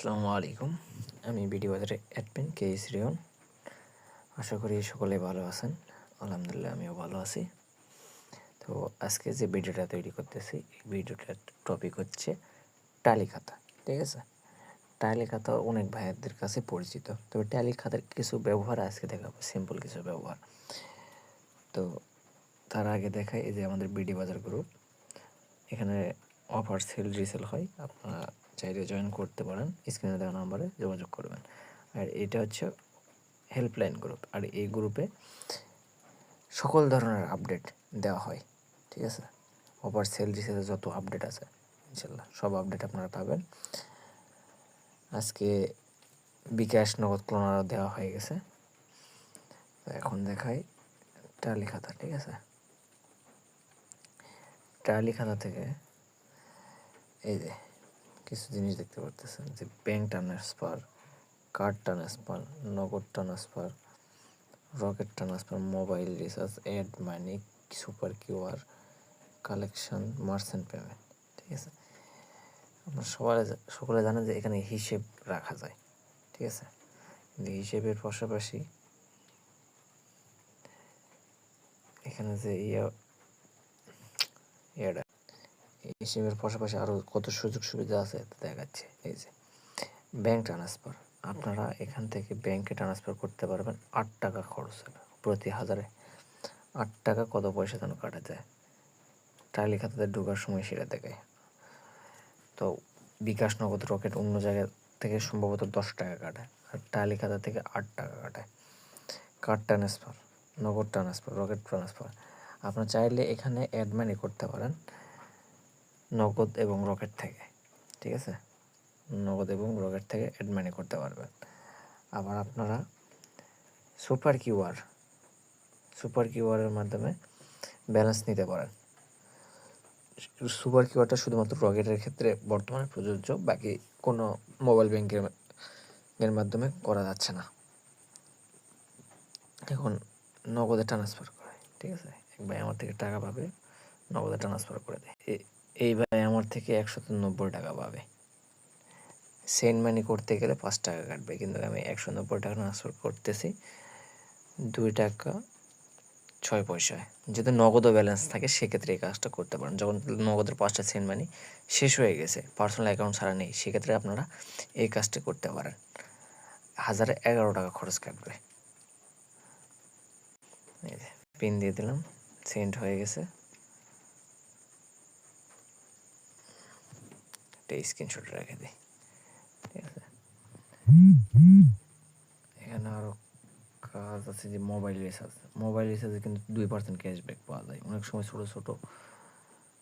আসসালামু আলাইকুম। আমি বিডি বাজারে অ্যাডমিন কে এস রিয়ন। আশা করি সকলে ভালো আছেন। আলহামদুলিল্লাহ, আমিও ভালো আছি। তো আজকে যে ভিডিওটা তৈরি করতেছি, এই ভিডিওটার টপিক হচ্ছে টালি খাতা ঠিক আছে? টালি খাতা অনেক ভাইয়াদের কাছে পরিচিত। তবে টালি খাতার কিছু ব্যবহার আজকে দেখাবো সিম্পল কিছু ব্যবহার। তো তার আগে দেখাই এই যে আমাদের বিডি বাজার গ্রুপ এখানে অফার সেল রিসেল হয়। আপনারা চাইলে জয়েন করতে পারেন স্ক্রিনে দেওয়া নাম্বারে যোগাযোগ করবেন। আর এটা হচ্ছে হেল্পলাইন গ্রুপ আর এই গ্রুপে সকল ধরনের আপডেট দেওয়া হয়, ঠিক আছে? অফার সেল রিসেলের যত আপডেট আছে ইনশাল্লাহ সব আপডেট আপনারা পাবেন। আজকে বিকাশ নগদ ক্লোনারও দেওয়া হয়ে গেছে। তো এখন দেখাই টালি খাতা, ঠিক আছে? টালি খাতা থেকে এই যে কিছু জিনিস দেখতে পারতেছেন যে bank transfer card transfer Nagad transfer Rocket transfer mobile recharge add money super QR collection merchant payment ঠিক আছে? আপনার সবাই সকলে জানেন যে এখানে হিসেব রাখা যায়, ঠিক আছে? কিন্তু হিসেবের পাশাপাশি এখানে যে ইয়ে ইয়েটা এই সিমের পাশাপাশি আরও কত সুযোগ সুবিধা আছে দেখাচ্ছে। এই যে ব্যাংক ট্রান্সফার আপনারা এখান থেকে ব্যাংকে ট্রান্সফার করতে পারবেন আট টাকা খরচ প্রতি হাজারে। আট টাকা কত পয়সা যেন কাটা যায়। টালি খাতাতে ঢোকার সময় সেটা দেখায়। তো বিকাশ নগদ রকেট অন্য জায়গা থেকে সম্ভবত দশ টাকা কাটায় আর টালি খাতা থেকে আট টাকা কাটায়। Card transfer Nagad transfer Rocket transfer আপনার চাইলে এখানে অ্যাড মানি করতে পারেন। নগদ এবং রকেট থেকে, ঠিক আছে? নগদ এবং রকেট থেকে অ্যাড মানি করতে পারবেন। আবার আপনারা সুপার কিউআর সুপার কিউআরের মাধ্যমে ব্যালেন্স নিতে পারেন। সুপার কিউআরটা শুধুমাত্র রকেটের ক্ষেত্রে বর্তমানে প্রযোজ্য, বাকি কোনো মোবাইল ব্যাংকের এর মাধ্যমে করা যাচ্ছে না। এখন নগদে ট্রান্সফার করে ঠিক আছে? এক আমার থেকে টাকা পাবে, নগদে ট্রান্সফার করে দেয়। এই ভাই আমার থেকে একশত নব্বই টাকা পাবে। সেন্ড মানি করতে গেলে পাঁচ টাকা কাটবে, কিন্তু আমি একশো নব্বই টাকা ট্রান্সফার করতেছি, দুই টাকা ছয় পয়সায়। যদি নগদও ব্যালেন্স থাকে, সেক্ষেত্রে এই কাজটা করতে পারেন। যখন নগদের পাঁচটা সেন্ড মানি শেষ হয়ে গেছে পার্সোনাল অ্যাকাউন্ট ছাড়া নেই, সেক্ষেত্রে আপনারা এই কাজটি করতে পারেন। হাজারে এগারো টাকা খরচ কাটবে। পিন দিয়ে দিলাম সেন্ড হয়ে গেছে। একটা স্ক্রিনশট রেখে দিই। ঠিক আছে? এখানে আরও কাজ আছে যে মোবাইল রিচার্জ মোবাইল রিচার্জে কিন্তু দুই পার্সেন্ট ক্যাশব্যাক পাওয়া যায়। অনেক সময় ছোটো ছোটো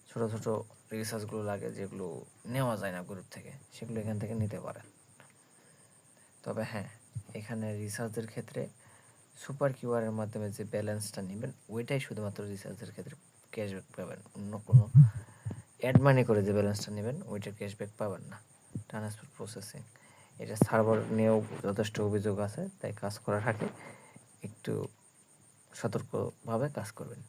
ছোটো ছোটো রিচার্জগুলো লাগে যেগুলো নেওয়া যায় না গ্রুপ থেকে। সেগুলো এখান থেকে নিতে পারেন। তবে হ্যাঁ এখানে রিচার্জের ক্ষেত্রে সুপার কিউআরের মাধ্যমে যে ব্যালেন্সটা নেবেন, ওইটাই শুধুমাত্র রিচার্জের ক্ষেত্রে ক্যাশব্যাক পাবেন। অন্য কোনো অ্যাড মানি করে যে ব্যালেন্সটা নেবেন, ওইটার ক্যাশব্যাক পাবেন না। ট্রান্সফার প্রসেসিং এটা সার্ভার নিয়েও যথেষ্ট অভিযোগ আছে, তাই কাজ করার আগে একটু সতর্কভাবে কাজ করবেন।